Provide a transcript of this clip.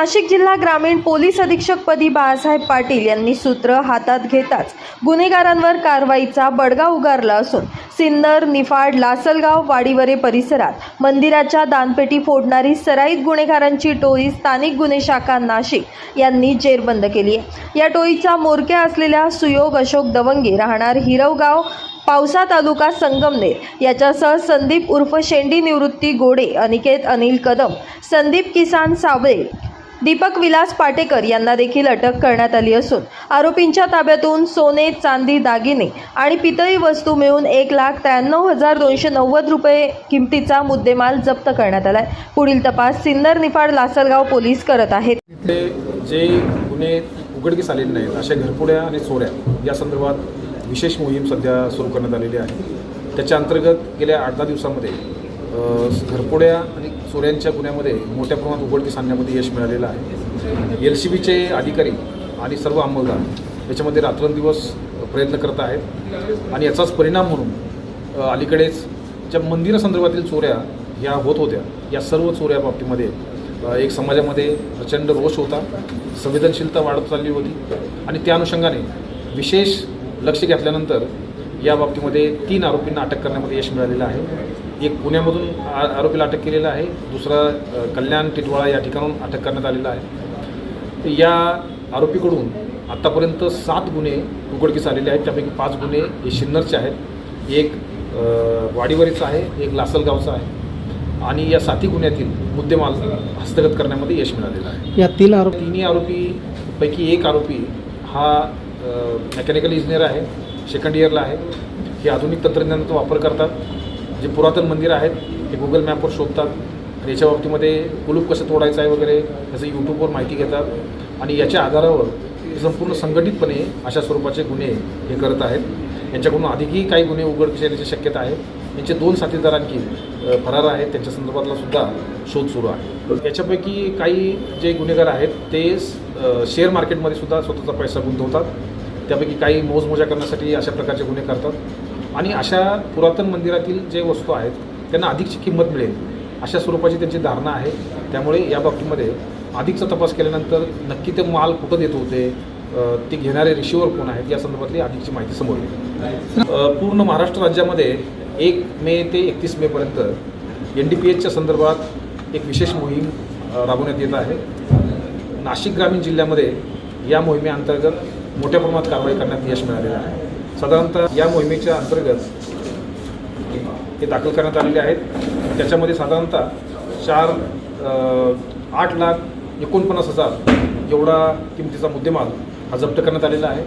नाशिक जिल्हा ग्रामीण पोलीस अधीक्षकपदी बाळासाहेब पाटील यांनी सूत्र हातात घेताच गुन्हेगारांवर कारवाईचा बडगा उगारला असून सिन्नर निफाड लासलगाव वाडीवरे परिसरात मंदिराच्या दानपेटी फोडणारी सराईत गुन्हेगारांची टोळी स्थानिक गुन्हे शाखा नाशिक यांनी जेरबंद केली आहे. या टोळीचा मोरक्या असलेल्या सुयोग अशोक दवंगे राहणार हिरवगाव पावसा तालुका संगमनेर. याच्यासह संदीप उर्फ शेंडी निवृत्ती गोडे अनिकेत अनिल कदम संदीप किसान साबळे दीपक विलास पाटेकर यांना देखील अटक करण्यात आली असून आरोपींच्या ताब्यातून सोने चांदी दागिने आणि पितळी वस्तू मिळून एक लाख त्र्याण्णव हजार दोनशे नव्वद रुपये किमतीचा मुद्देमाल जप्त करण्यात आलाय. पुढील तपास सिन्नर निफाड लासलगाव पोलीस करत आहेत. जे गुन्हे उघडकीस आलेले नाहीत अशा घरपुड्या आणि चोऱ्या या संदर्भात विशेष मोहीम सध्या सुरू करण्यात आलेली आहे. त्याच्या अंतर्गत गेल्या आठ दहा दिवसामध्ये घरपुड्या आणि चोऱ्यांच्या गुन्ह्यामध्ये मोठ्या प्रमाणात उघडकीस आणण्यामध्ये यश मिळालेलं आहे. एल सी बीचे अधिकारी आणि सर्व अंमलदार याच्यामध्ये रात्रंदिवस प्रयत्न करत आहेत. आणि याचाच परिणाम म्हणून अलीकडेच ज्या मंदिरासंदर्भातील चोऱ्या ह्या होत होत्या या सर्व चोऱ्या बाबतीमध्ये एक समाजामध्ये प्रचंड रोष होता संवेदनशीलता वाढत चालली होती. आणि त्या अनुषंगाने विशेष लक्ष घेतल्यानंतर या बाबतीमध्ये तीन आरोपींना अटक करण्यामध्ये यश मिळालेलं आहे. एक पुण्यामधून आ आरोपीला अटक केलेलं आहे. दुसरा कल्याण टिटवाळा या ठिकाणून अटक करण्यात आलेलं आहे. तर या आरोपीकडून आत्तापर्यंत सात गुन्हे उघडकीस आलेले आहेत. त्यापैकी पाच गुन्हे हे सिन्नरचे आहेत. एक वाडीवरीचा आहे एक लासलगावचा आहे आणि या साती गुन्ह्यातील मुद्देमाल हस्तगत करण्यामध्ये यश मिळालेलं आहे. या तीन आरोपी तिन्ही आरोपीपैकी एक आरोपी हा मेकॅनिकल इंजिनियर आहे. सेकंड इयरला आहे. हे आधुनिक तंत्रज्ञानाचा वापर करतात. जे पुरातन मंदिरं आहेत ते गुगल मॅपवर शोधतात. आणि याच्या बाबतीमध्ये कुलूप कसं तोडायचं आहे वगैरे याचं यूट्यूबवर माहिती घेतात. आणि याच्या आधारावर संपूर्ण संघटितपणे अशा स्वरूपाचे गुन्हे हे करत आहेत. यांच्याकडून अधिकही काही गुन्हे उघडकीस येण्याची शक्यता आहे. यांचे दोन साथीदार आणखी फरार आहेत. त्यांच्या संदर्भातला सुद्धा शोध सुरू आहे. याच्यापैकी काही जे गुन्हेगार आहेत ते शेअर मार्केटमध्ये सुद्धा स्वतःचा पैसा गुंतवतात. त्यापैकी काही मोजमोजा करण्यासाठी अशा प्रकारचे गुन्हे करतात. आणि अशा पुरातन मंदिरातील जे वस्तू आहेत त्यांना अधिकची किंमत मिळेल. अशा स्वरूपाची त्यांची धारणा आहे. त्यामुळे या बाबतीमध्ये अधिकचा तपास केल्यानंतर नक्की ते माल कुठं देत होते ते घेणारे रिशिवर कोण आहेत या संदर्भातली अधिकची माहिती समोर येईल. पूर्ण महाराष्ट्र राज्यामध्ये एक मे ते एकतीस मेपर्यंत एन डी पी एचच्या संदर्भात एक विशेष मोहीम राबवण्यात येत आहे. नाशिक ग्रामीण जिल्ह्यामध्ये या मोहिमेअंतर्गत मोठ्या प्रमाणात कारवाई करण्यात यश मिळालेलं आहे. साधारणतः या मोहिमेच्या अंतर्गत हे दाखल करण्यात आलेले आहेत. त्याच्यामध्ये साधारणतः चार आठ लाख एकोणपन्नास हजार एवढा किमतीचा मुद्देमाल हा जप्त करण्यात आलेला आहे.